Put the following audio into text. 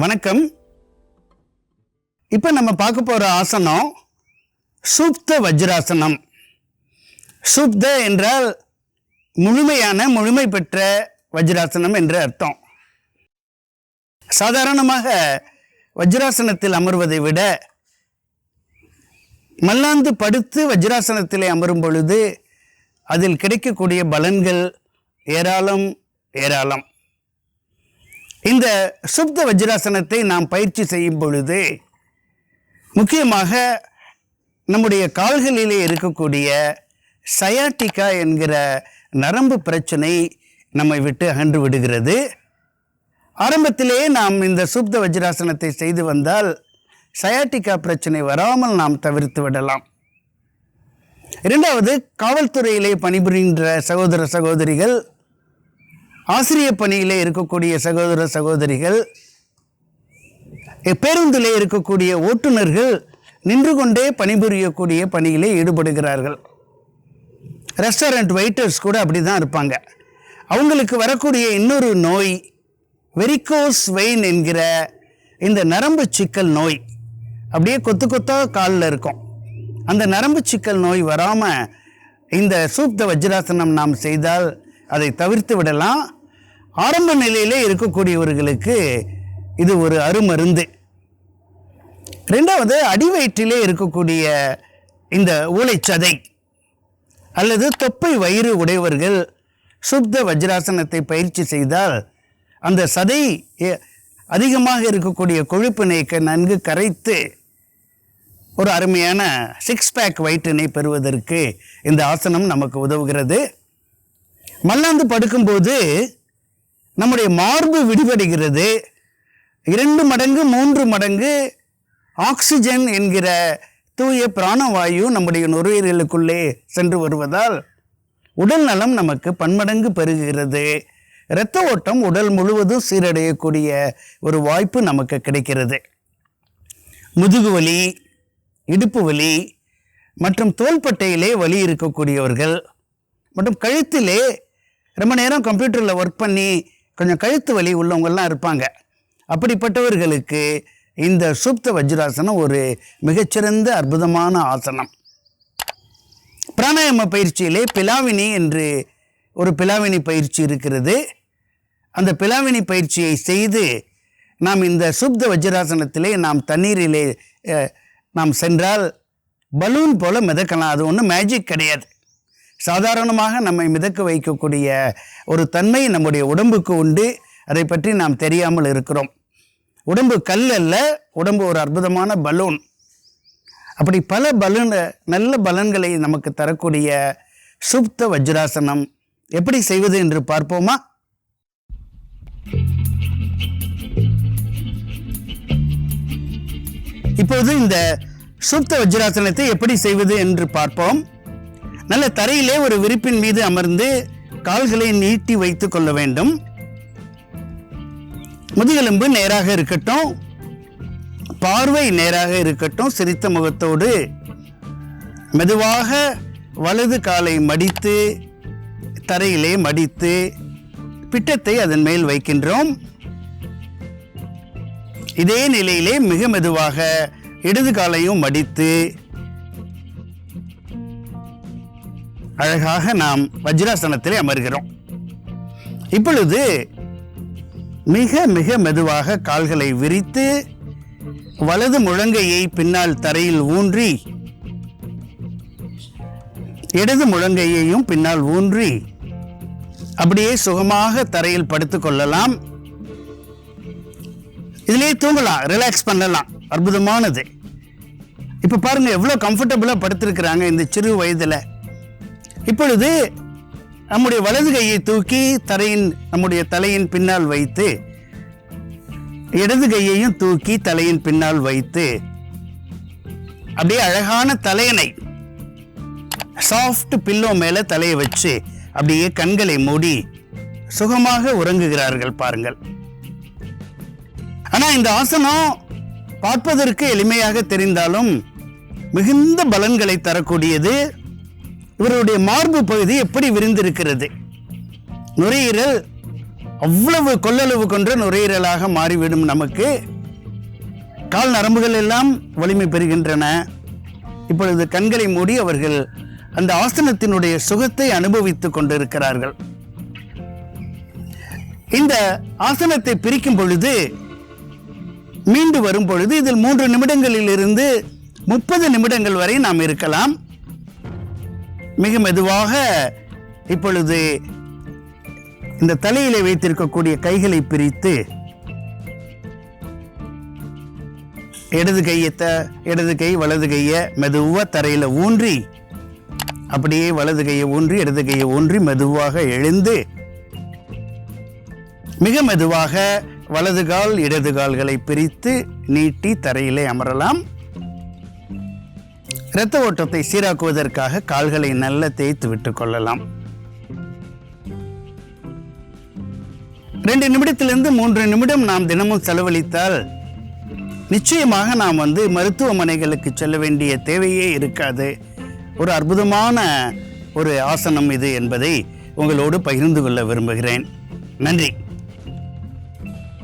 வணக்கம். இப்போ நம்ம பார்க்க போகிற ஆசனம் சூப்த வஜ்ராசனம். சூப்த என்றால் முழுமையான முழுமை பெற்ற வஜ்ராசனம் என்று அர்த்தம். சாதாரணமாக வஜ்ராசனத்தில் அமர்வதை விட மல்லாந்து படுத்து வஜ்ராசனத்திலே அமரும் பொழுது அதில் கிடைக்கக்கூடிய பலன்கள் ஏராளம் ஏராளம். இந்த சுப்த வஜ்ராசனத்தை நாம் பயிற்சி செய்யும் பொழுது முக்கியமாக நம்முடைய கால்களிலே இருக்கக்கூடிய சயாட்டிகா என்கிற நரம்பு பிரச்சனை நம்மை விட்டு அகன்று விடுகிறது. ஆரம்பத்திலேயே நாம் இந்த சுப்த வஜ்ராசனத்தை செய்து வந்தால் சயாட்டிகா பிரச்சனை வராமல் நாம் தவிர்த்து விடலாம். இரண்டாவது காவல்துறையிலே பணிபுரிகின்ற சகோதர சகோதரிகள் ஆசிரியர் பணியிலே இருக்கக்கூடிய சகோதர சகோதரிகள் பேருந்திலே இருக்கக்கூடிய ஓட்டுநர்கள் நின்று கொண்டே பணிபுரியக்கூடிய பணியிலே ஈடுபடுகிறார்கள். ரெஸ்டாரண்ட் வெயிட்டர்ஸ் கூட அப்படி தான் இருப்பாங்க. அவங்களுக்கு வரக்கூடிய இன்னொரு நோய் வெரிகோஸ் வெயின் என்கிற இந்த நரம்பு சிக்கல் நோய் அப்படியே கொத்து கொத்தா காலில் இருக்கும். அந்த நரம்பு சிக்கல் நோய் வராமல் இந்த சூப்த வஜ்ராசனம் நாம் செய்தால் அதை தவிர்த்து விடலாம். ஆரம்ப நிலையிலே இருக்கக்கூடியவர்களுக்கு இது ஒரு அருமருந்து. ரெண்டாவது அடிவயிற்றிலே இருக்கக்கூடிய இந்த ஊளைச்சதை அல்லது தொப்பை வயிறு உடையவர்கள் சுத்த வஜ்ராசனத்தை பயிற்சி செய்தால் அந்த சதை அதிகமாக இருக்கக்கூடிய கொழுப்பினை நன்கு கரைத்து ஒரு அருமையான சிக்ஸ் பேக் வயிற்றினை பெறுவதற்கு இந்த ஆசனம் நமக்கு உதவுகிறது. மல்லாந்து படுக்கும்போது நம்முடைய மார்பு விடுபடுகிறது. இரண்டு மடங்கு மூன்று மடங்கு ஆக்சிஜன் என்கிற தூய பிராணவாயு நம்முடைய நுரையீரலுக்குள்ளே சென்று வருவதால் உடல் நலம் நமக்கு பன்மடங்கு பெருகிறது. இரத்த ஓட்டம் உடல் முழுவதும் சீரடையக்கூடிய ஒரு வாய்ப்பு நமக்கு கிடைக்கிறது. முதுகு வலி இடுப்பு வலி மற்றும் தோள்பட்டையிலே வலி இருக்கக்கூடியவர்கள் மற்றும் கழுத்திலே ரொம்ப நேரம் கம்ப்யூட்டரில் ஒர்க் பண்ணி கொஞ்சம் கழுத்து வலி உள்ளவங்கள்லாம் இருப்பாங்க. அப்படிப்பட்டவர்களுக்கு இந்த சுப்த வஜ்ராசனம் ஒரு மிகச்சிறந்த அற்புதமான ஆசனம். பிராணாயாம பயிற்சியிலே பிலாவினி என்று ஒரு பிலாவினி பயிற்சி இருக்கிறது. அந்த பிலாவினி பயிற்சியை செய்து நாம் இந்த சுப்த வஜ்ராசனத்திலே நாம் தண்ணீரிலே நாம் சென்றால் பலூன் போல் மிதக்கலாம். அது ஒன்றும் மேஜிக் கிடையாது. சாதாரணமாக நம்மை மிதக்க வைக்கக்கூடிய ஒரு தன்மை நம்முடைய உடம்புக்கு உண்டு. அதை பற்றி நாம் தெரியாமல் இருக்கிறோம். உடம்பு கல் அல்ல உடம்பு ஒரு அற்புதமான பலூன். அப்படி பல பலன் நல்ல பலன்களை நமக்கு தரக்கூடிய சுப்த வஜ்ராசனம். எப்படி செய்வது என்று பார்ப்போமா? இப்போது இந்த சுப்த வஜ்ராசனத்தை எப்படி செய்வது என்று பார்ப்போம். நல்ல தரையிலே ஒரு விரிப்பின் மீது அமர்ந்து கால்களை நீட்டி வைத்துக் கொள்ள வேண்டும். முதுகெலும்பு நேராக இருக்கட்டும். பார்வை நேராக இருக்கட்டும். சிரித்த முகத்தோடு மெதுவாக வலது காலை மடித்து தரையிலே மடித்து பிட்டத்தை அதன் மேல் வைக்கின்றோம். இதே நிலையிலே மிக மெதுவாக இடது காலையும் மடித்து அழகாக நாம் வஜ்ராசனத்திலே அமர்கிறோம். இப்பொழுது மிக மிக மெதுவாக கால்களை விரித்து வலது முழங்கையை பின்னால் தரையில் ஊன்றி இடது முழங்கையையும் பின்னால் ஊன்றி அப்படியே சுகமாக தரையில் படுத்துக் கொள்ளலாம். இதிலே தூங்கலாம் ரிலாக்ஸ் பண்ணலாம். அற்புதமானது. இப்போ பாருங்கள் எவ்வளோ கம்ஃபர்டபுளாக படுத்திருக்கிறாங்க இந்த சிறு வயதில். இப்பொழுது நம்முடைய வலது கையை தூக்கி தரையின் நம்முடைய தலையின் பின்னால் வைத்து இடது கையையும் தூக்கி தலையின் பின்னால் வைத்து அப்படியே அழகான தலையணை சாஃப்ட் பில்லோ மேலே தலையை வச்சு அப்படியே கண்களை மூடி சுகமாக உறங்குகிறார்கள் பாருங்கள். ஆனால் இந்த ஆசனம் பார்ப்பதற்கு எளிமையாக தெரிந்தாலும் மிகுந்த பலன்களை தரக்கூடியது இவருடைய மார்பு பகுதி எப்படி விரிந்திருக்கிறது? நுரையீரல் அவ்வளவு கொள்ளளவு கொன்ற நுரையீரலாக மாறிவிடும் நமக்கு. கால் நரம்புகள் எல்லாம் வலிமை பெறுகின்றன. இப்பொழுது கண்களை மூடி அவர்கள் அந்த ஆசனத்தினுடைய சுகத்தை அனுபவித்துக் கொண்டிருக்கிறார்கள். இந்த ஆசனத்தை பிரிக்கும் பொழுது மீண்டு வரும் பொழுது இதில் மூன்று நிமிடங்களில் இருந்து முப்பது நிமிடங்கள் வரை நாம் இருக்கலாம். மிக மெதுவாக இப்பொழுது இந்த தலையிலே வைத்திருக்கக்கூடிய கைகளை பிரித்து இடது கையை த இடது கை வலது கையை மெதுவாக தரையில் ஊன்றி அப்படியே வலது கையை ஊன்றி இடது கையை ஊன்றி மெதுவாக எழுந்து மிக மெதுவாக வலது கால் இடது கால்களை பிரித்து நீட்டி தரையிலே அமரலாம். இரத்த ஓட்டத்தை சீராக்குவதற்காக கால்களை நல்ல தேய்த்து விட்டுக் கொள்ளலாம். ரெண்டு நிமிடத்திலிருந்து மூன்று நிமிடம் நாம் தினமும் செலவழித்தால் நிச்சயமாக நாம் வந்து மருத்துவமனைகளுக்கு செல்ல வேண்டிய தேவையே இருக்காது. ஒரு அற்புதமான ஒரு ஆசனம் இது என்பதை உங்களோடு பகிர்ந்து கொள்ள விரும்புகிறேன். நன்றி.